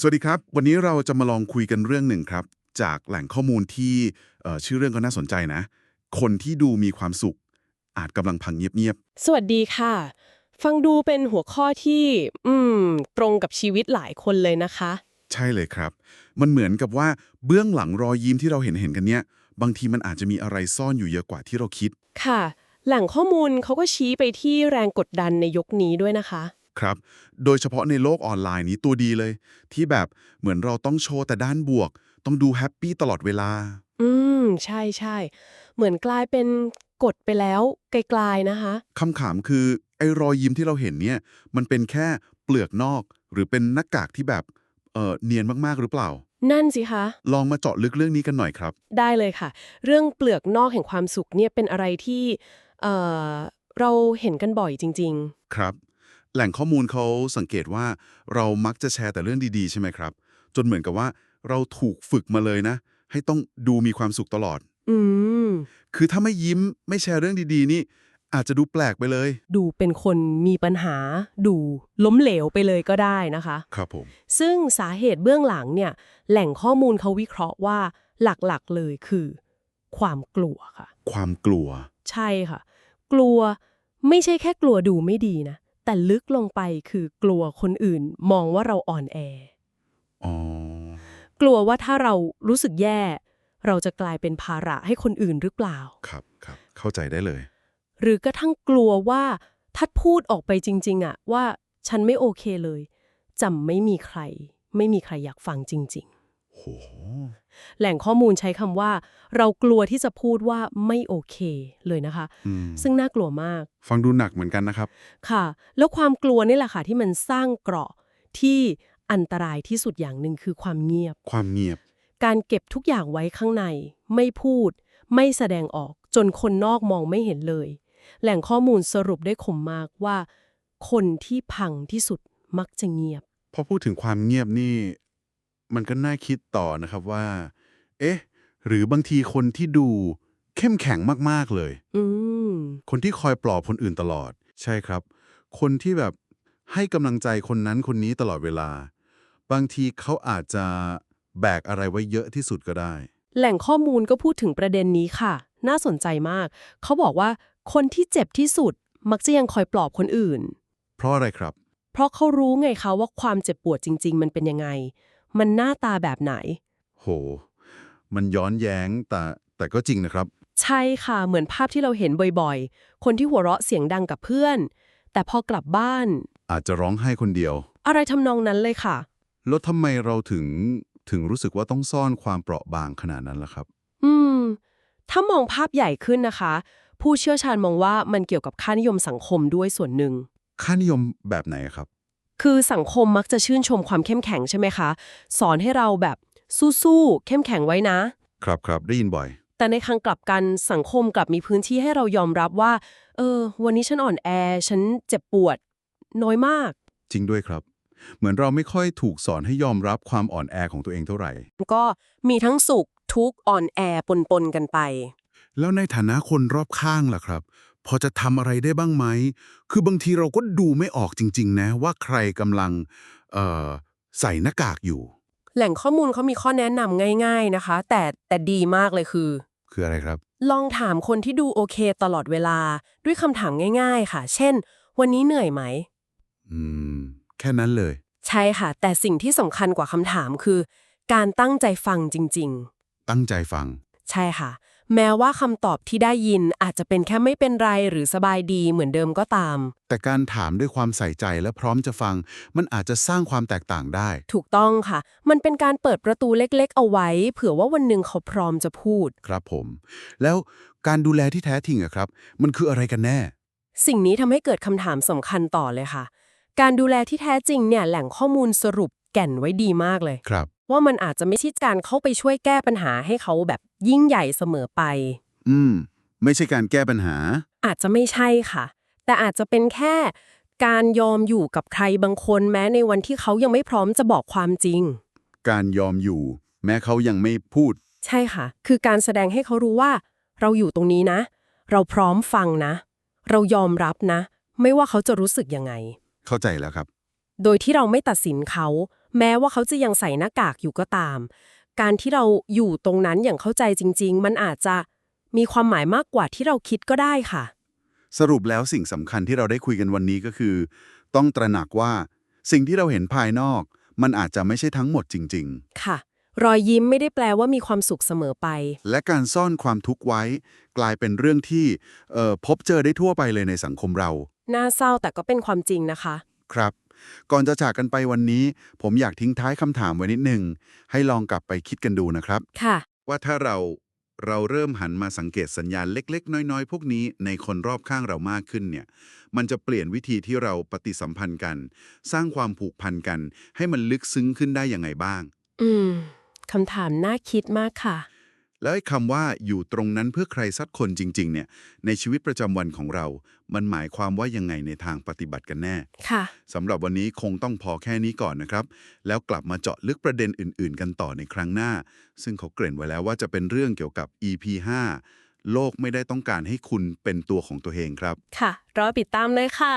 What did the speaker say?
สวัสดีครับ วันนี้เราจะมาลองคุยกันเรื่องหนึ่งครับ จากแหล่งข้อมูลที่เอ่อชื่อเรื่องก็น่าสนใจนะ คนที่ดูมีความสุข อาจกำลังพังเงียบสวัสดีค่ะ ฟังดูเป็นหัวข้อที่ อืม ตรงกับชีวิตหลายคนเลยนะคะๆใช่เลยครับ มันเหมือนกับว่าเบื้องหลังรอยยิ้มที่เราเห็นเห็นๆกันเนี้ยบางทีมันอาจจะมีอะไรซ่อนอยู่เยอะกว่าที่เราคิด ค่ะ แหล่งข้อมูลเขาก็ชี้ไปที่แรงกดดันในยุคนี้ด้วยนะคะ ครับ โดยเฉพาะในโลกออนไลน์นี้ตัวดีเลย ที่แบบเหมือนเราต้องโชว์แต่ด้านบวก ต้องดูแฮปปี้ตลอดเวลา อืม ใช่ใช่ เหมือนกลายเป็นกดไปแล้วไกลๆนะคะ คำถามคือ ไอ้รอยยิ้มที่เราเห็นเนี่ย มันเป็นแค่เปลือกนอก หรือเป็นหน้ากากที่แบบเออเนียนมากๆหรือเปล่า นั่นสิคะ ลองมาเจาะลึกเรื่องนี้กันหน่อยครับ ได้เลยค่ะ เรื่องเปลือกนอกแห่งความสุขเนี่ยเป็นอะไรที่เอ่อเราเห็นกันบ่อยจริงครับ แหล่งข้อมูลเขาสังเกตว่าเรามักจะแชร์แต่เรื่องดีๆ ใช่ไหมครับ จนเหมือนกับว่าเราถูกฝึกมาเลยนะ ให้ต้องดูมีความสุขตลอดๆอืม คือถ้าไม่ยิ้มไม่แชร์เรื่องดีๆ นี่ อาจจะดูแปลกไปเลย ดูเป็นคนมีปัญหา ดูล้มเหลวไปเลยก็ได้นะคะ ครับผม ซึ่งสาเหตุเบื้องหลังเนี่ย แหล่งข้อมูลเขาวิเคราะห์ว่าหลักๆเลยคือ ความกลัวค่ะ ความกลัว ใช่ค่ะ กลัวไม่ใช่แค่กลัวดูไม่ดีนะ แต่ลึกลงไปคือกลัวคนอื่นมองว่าเราอ่อนแออ๋อกลัวว่าถ้าเรารู้สึกแย่ เราจะกลายเป็นภาระให้คนอื่นหรือเปล่า ครับครับ เข้าใจได้เลย หรือกระทั่งกลัวว่าถ้าพูดออกไปจริง ๆอะว่าฉันไม่โอเคเลยจะไม่มีใคร ไม่มีใครอยากฟังจริงโหๆ แหล่งข้อมูลใช้คำว่า เรากลัวที่จะพูดว่าไม่โอเคเลยนะคะอืมซึ่งน่ากลัวมาก ฟังดูหนักเหมือนกันนะครับ ค่ะ แล้วความกลัวนี่แหละค่ะที่มันสร้างเกราะที่อันตรายที่สุดอย่างหนึ่งคือความเงียบ ความเงียบ การเก็บทุกอย่างไว้ข้างใน ไม่พูด ไม่แสดงออกจนคนนอกมองไม่เห็นเลย แหล่งข้อมูลสรุปได้คมมากว่า คนที่พังที่สุดมักจะเงียบ พอพูดถึงความเงียบนี่ มันก็น่าคิดต่อนะครับว่า เอ๊ะ หรือบางทีคนที่ดูเข้มแข็งมากๆเลย อืม คนที่คอยปลอบคนอื่นตลอด ใช่ครับ คนที่แบบให้กำลังใจคนนั้นคนนี้ตลอดเวลา บางทีเขาอาจจะแบกอะไรไว้เยอะที่สุดก็ได้ แหล่งข้อมูลก็พูดถึงประเด็นนี้ค่ะ น่าสนใจมาก เขาบอกว่าคนที่เจ็บที่สุดมักจะยังคอยปลอบคนอื่น เพราะอะไรครับ เพราะเขารู้ไงคะว่าความเจ็บปวดจริง ๆ มันเป็นยังไง มันหน้าตาแบบไหน โห มันย้อนแย้งแต่แต่ก็จริงนะครับ ใช่ค่ะเหมือนภาพที่เราเห็นบ่อยๆ คนที่หัวเราะเสียงดังกับเพื่อน แต่พอกลับบ้าน อาจจะร้องไห้คนเดียว อะไรทำนองนั้นเลยค่ะ แล้วทำไมเราถึงถึงรู้สึกว่าต้องซ่อนความเปราะบางขนาดนั้นล่ะครับ อืม ถ้ามองภาพใหญ่ขึ้นนะคะ ผู้เชี่ยวชาญมองว่ามันเกี่ยวกับค่านิยมสังคมด้วยส่วนหนึ่ง ค่านิยมแบบไหนครับ คือสังคมมักจะชื่นชมความเข้มแข็งใช่ไหมคะ สอนให้เราแบบสู้ๆเข้มแข็งไว้นะ ครับครับได้ยินบ่อย แต่ในทางกลับกันสังคมกลับมีพื้นที่ให้เรายอมรับว่า เออ วันนี้ฉันอ่อนแอ ฉันเจ็บปวด น้อยมาก จริงด้วยครับ เหมือนเราไม่ค่อยถูกสอนให้ยอมรับความอ่อนแอของตัวเองเท่าไหร่ ก็มีทั้งสุขทุกข์อ่อนแอปนๆกันไป แล้วในฐานะคนรอบข้างล่ะครับ พอจะทำอะไรได้บ้างไหม คือบางทีเราก็ดูไม่ออกจริง ๆ นะ ว่าใครกำลังเอ่อใส่หน้ากากอยู่ แหล่งข้อมูลเขามีข้อแนะนำง่าย ๆนะคะ แต่แต่ดีมากเลยคือ คืออะไรครับ ลองถามคนที่ดูโอเคตลอดเวลาด้วยคำถามง่าย ๆ ค่ะ เช่น วันนี้เหนื่อยไหม อืม แค่นั้นเลย ใช่ค่ะ แต่สิ่งที่สำคัญกว่าคำถามคือ การตั้งใจฟังจริงตั้งใจฟังๆใช่ค่ะ แม้ว่าคำตอบที่ได้ยินอาจจะเป็นแค่ไม่เป็นไรหรือสบายดีเหมือนเดิมก็ตาม แต่การถามด้วยความใส่ใจและพร้อมจะฟัง มันอาจจะสร้างความแตกต่างได้ ถูกต้องค่ะ มันเป็นการเปิดประตูเล็กๆ เอาไว้ เผื่อว่าวันหนึ่งเขาพร้อมจะพูด ครับผม แล้วการดูแลที่แท้จริงอะครับ มันคืออะไรกันแน่ สิ่งนี้ทำให้เกิดคำถามสำคัญต่อเลยค่ะ การดูแลที่แท้จริงเนี่ยแหล่งข้อมูลสรุปแก่นไว้ดีมากเลย ครับ ว่ามันอาจจะไม่ใช่การเข้าไปช่วยแก้ปัญหาให้เขาแบบยิ่งใหญ่เสมอไป อืม ไม่ใช่การแก้ปัญหา อาจจะไม่ใช่ค่ะ แต่อาจจะเป็นแค่การยอมอยู่กับใครบางคนแม้ในวันที่เขายังไม่พร้อมจะบอกความจริง การยอมอยู่ แม้เขายังไม่พูด ใช่ค่ะ คือการแสดงให้เขารู้ว่า เราอยู่ตรงนี้นะ เราพร้อมฟังนะ เรายอมรับนะ ไม่ว่าเขาจะรู้สึกยังไง เข้าใจแล้วครับ โดยที่เราไม่ตัดสินเขา แม้ว่าเขาจะยังใส่หน้ากากอยู่ก็ตาม การที่เราอยู่ตรงนั้นอย่างเข้าใจจริง ๆ มันอาจจะมีความหมายมากกว่าที่เราคิดก็ได้ค่ะ สรุปแล้วสิ่งสำคัญที่เราได้คุยกันวันนี้ก็คือ ต้องตระหนักว่า สิ่งที่เราเห็นภายนอก มันอาจจะไม่ใช่ทั้งหมดจริงค่ะ รอยยิ้มไม่ได้แปลว่ามีความสุขเสมอไปๆและการซ่อนความทุกข์ไว้ กลายเป็นเรื่องที่เอ่อพบเจอได้ทั่วไปเลยในสังคมเรา น่าเศร้าแต่ก็เป็นความจริงนะคะ ครับ ก่อนจะจากกันไปวันนี้ ผมอยากทิ้งท้ายคำถามไว้นิดหนึ่งให้ลองกลับไปคิดกันดูนะครับ ค่ะ ว่าถ้าเราเราเริ่มหันมาสังเกตสัญญาณเล็ก ๆ น้อย ๆ พวกนี้ในคนรอบข้างเรามากขึ้นเนี่ย มันจะเปลี่ยนวิธีที่เราปฏิสัมพันธ์กัน สร้างความผูกพันกัน ให้มันลึกซึ้งขึ้นได้ยังไงบ้าง อืม คำถามน่าคิดมากค่ะ แล้วไอ้คำว่าอยู่ตรงนั้นเพื่อใครสักคนจริง ๆ เนี่ย ในชีวิตประจำวันของเรา มันหมายความว่ายังไงในทางปฏิบัติกันแน่ค่ะสำหรับวันนี้คงต้องพอแค่นี้ก่อนนะครับ แล้วกลับมาเจาะลึกประเด็นอื่น ๆ กันต่อในครั้งหน้า ซึ่งเขาเกริ่นไว้แล้วว่าจะเป็นเรื่องเกี่ยวกับ EP 5โลกไม่ได้ต้องการให้คุณเป็นตัวของตัวเองครับ ค่ะ รอติดตามเลยค่ะ